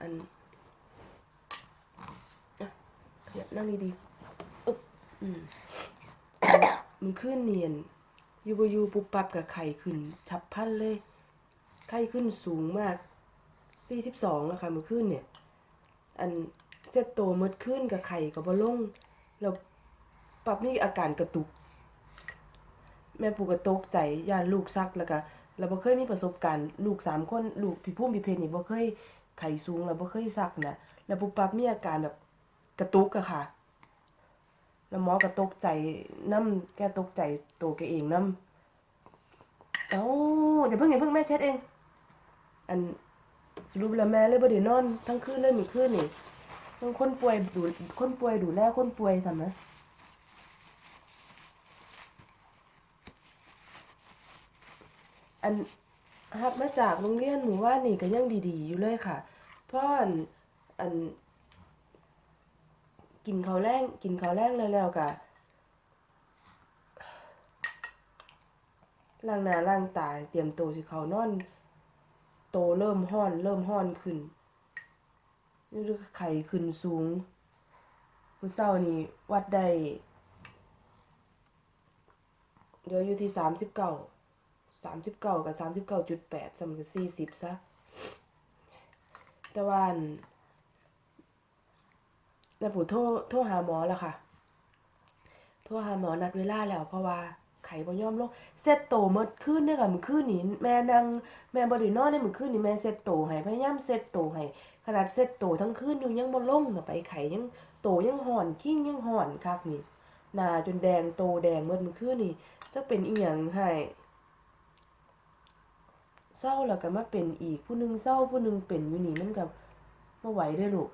อันอะขยับนั่งดีๆอึ๊บอืมมันขึ้นเนียนยูบยูปุบปับกับไข่ขึ้น ฉับพันเลย ไข้ขึ้นสูงมาก42อะค่ะมือขึ้นเนี่ย อันเซตโตมดขึ้นกับไข่กับบอลงแล้วปรับนี่อาการกระตุก แม่ปู่ก็ตกใจย่านลูกซักแล้วก็เราบ่เคยมีประสบการณ์ ลูกสามคน ลูกพี่พุ่มพี่เพนี่บ่เคย ไข้สูงแล้วบ่เคยซักนะแล้วปุ๊บปั๊บมีอาการแบบกระตุกอะค่ะ แล้วหมอก็ตกใจนํแกตกใจตัวแกเองนํเอ้าเดี๋ยวเพิ่งอย่าเพิ่งแม่เช็ดเอง อันสรุปแล้วแม่เลยบ่ได้นอน ทั้งคืนเลยมื้อคืนนี่ต้องคนป่วยดูคนป่วยดูแลคนป่วยซั่นนะอัน ฮับมาจากโรงเรียนหมู่ว่านนี่ก็ยังดีๆ อยู่เลยค่ะเพราะอันอันกินข้าวแรงกินข้าวแรงแล้วแล้วก็ล้างหน้าล้างตาเตรียมตัวสิเขานอน โตเริ่มห้อน เริ่มห้อนขึ้นนี่คือไข้ขึ้นสูงผู้เศร้านี่วัดได้เดี๋ยวอยู่ที่สามสิบเก้า สามสิบเก้ากับสามสิบเก้าจุดแปดสมกับสี่สิบซะแต่วันแม่ปู่โทรโทรหาหมอแล้วค่ะ โทรหาหมอนัดเวลาแล้วเพราะว่าไข้บ่ยอมลงเซตโตเมื่อคืนเด้อค่ะมื้อคืนนี้แม่นั่งแม่บ่ได้นอนในมื้อคืนนี้แม่เซตโตให้พยายามเซตโตให้ขนาดเซตโตทั้งคืนอยู่ยังบ่ลงน่ะไปไข้ยังโตยังห่อนขิ้งยังห่อนคักนี่หน้าจนแดงโตแดงเมื่อเมื้อคืนนี่จักเป็นอีหยังให้ เศร้าแล้วก็มาเป็นอีกผู้หนึงเศร้าผู้หนึงเป็นอยู่นี่มันก็บ่ไหวเด้ลูก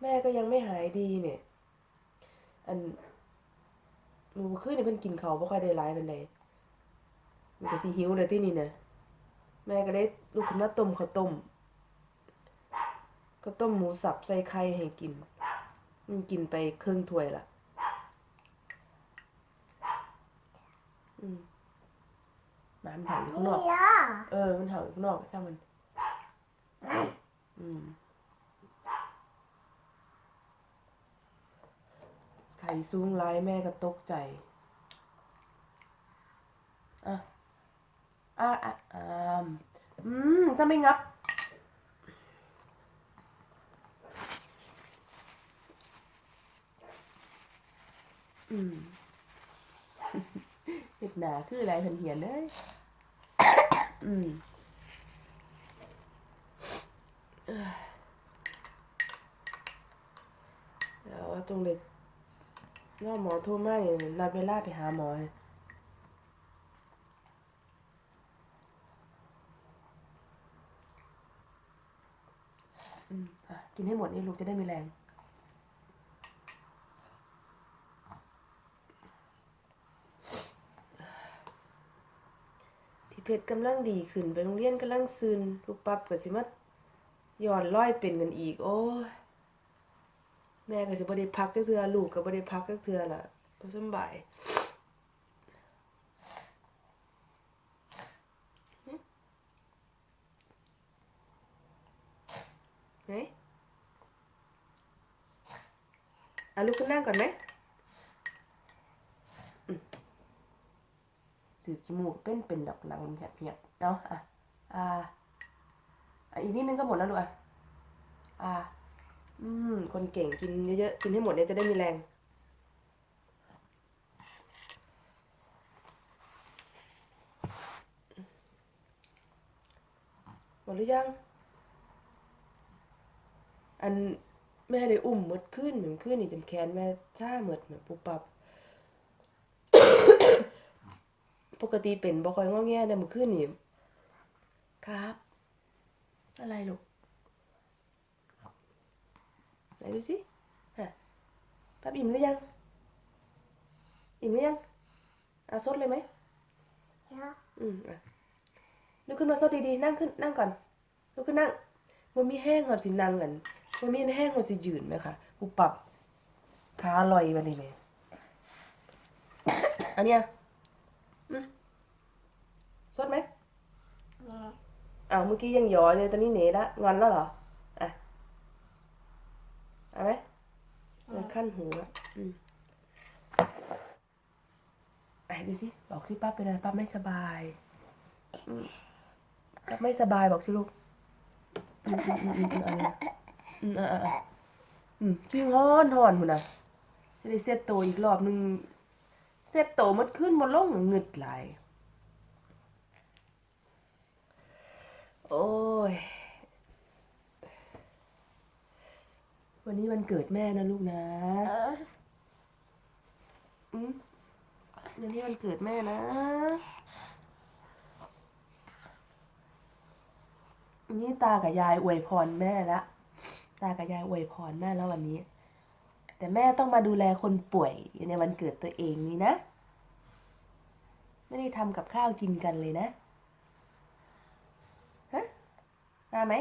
แม่ก็ยังไม่หายดีเนี่ย อันหนูขึ้นนี่ยเพิ่นกินข้าวบ่ค่อยได้หลายปานใดมันก็สิหิวเด้อตินี่นะแม่ก็เลยลุกขึ้นมาต้มข้าวต้ม ก็ต้มหมูสับใส่ไข่ให้กิน มันกินไปครึ่งถ้วยละอืมหมามันเห่าอยู่ข้างนอก เออ มันเห่าอยู่ข้างนอกช่างมัน อืมไข่สูงร้ายแม่ก็ตกใจ อะ อะอะอ่ามอืม ถ้าไม่งับ อืมเห็ดหนาคืออะไรเห็นเหียนเลยอืมเอ้ยเดี๋ยวตรงเด็กน้าหมอโทรมาเนี่ยนัดเวลาไปหาหมอเอืมอะกินให้หมดนี่ลูกจะได้มีแรง พี่ เพชรกำลังดีขึ้นไปโรงเรียนกำลังซึนลูกปั๊บก็สิมาย้อนร้อยเป็นกันอีก โอ้แม่ก็สิบ่ได้พักจักเทื่อลูกก็บ่ได้พักจักเทื่อล่ะบ่สบายไหนอะลุกขึ้นนั่งก่อนไหม สืบจมูกเป็นเป็นดอกหนังเพียบเนาะอะอ่าอะอีกนิดนึงก็หมดแล้วลูกอะอ่า อืม คนเก่งกินเยอะๆ กินให้หมดเนี่ยจะได้มีแรง หมดหรือยัง อันแม่ได้อุ้มหมดขึ้นเหมือนขึ้นนี่จนแขนแม่ช้าหมดเหมือนปุบปับ ปกติเป็นบ่ค่อยงอแงแต่เมื่อคืนนี่ครับ อะไรลูกไหนดูสิฮะป้าอิ่มหรือยัง อิ่มหรือยังเอาซดเลยไหมอืมอะลุกขึ้นมาซดดีๆ นั่งขึ้นนั่งก่อนลุกขึ้นนั่งมันมีแห้งหอดสินั่งกันมันมีแห้งหอดสิยืนไหมคะปุบปับขาอร่อยวันนี้ไหมอันเนี้ยอืม สดไหมอ้าวเมื่อกี้ยังหยอเลยตอนนี้เหนละงอนแล้วเหรออะเอาไหมเออขั้นหูอะอืมไอ้ดูสิบอกสิป้าเป็นอะไรป้าไม่สบายอืมป้าไม่สบายบอกสิลูกอืมอืมอืมอืมอืมอะไรนะอืมอะอะอะอืมขี้ฮ้อนหอนหุ่นน่ะจะได้เซตโตวอีกรอบหนึง เซตโตมดขึ้นมดลงเงึดไหลโอ้ย วันนี้วันเกิดแม่นะลูกนะอืมวันนี้วันเกิดแม่นะนี่ตากับยายอวยพรแม่ละ ตากับยายอวยพรแม่แล้ววันนี้ แต่แม่ต้องมาดูแลคนป่วยในวันเกิดตัวเองนี่นะ ไม่ได้ทำกับข้าวกินกันเลยนะ ฮะมาไหม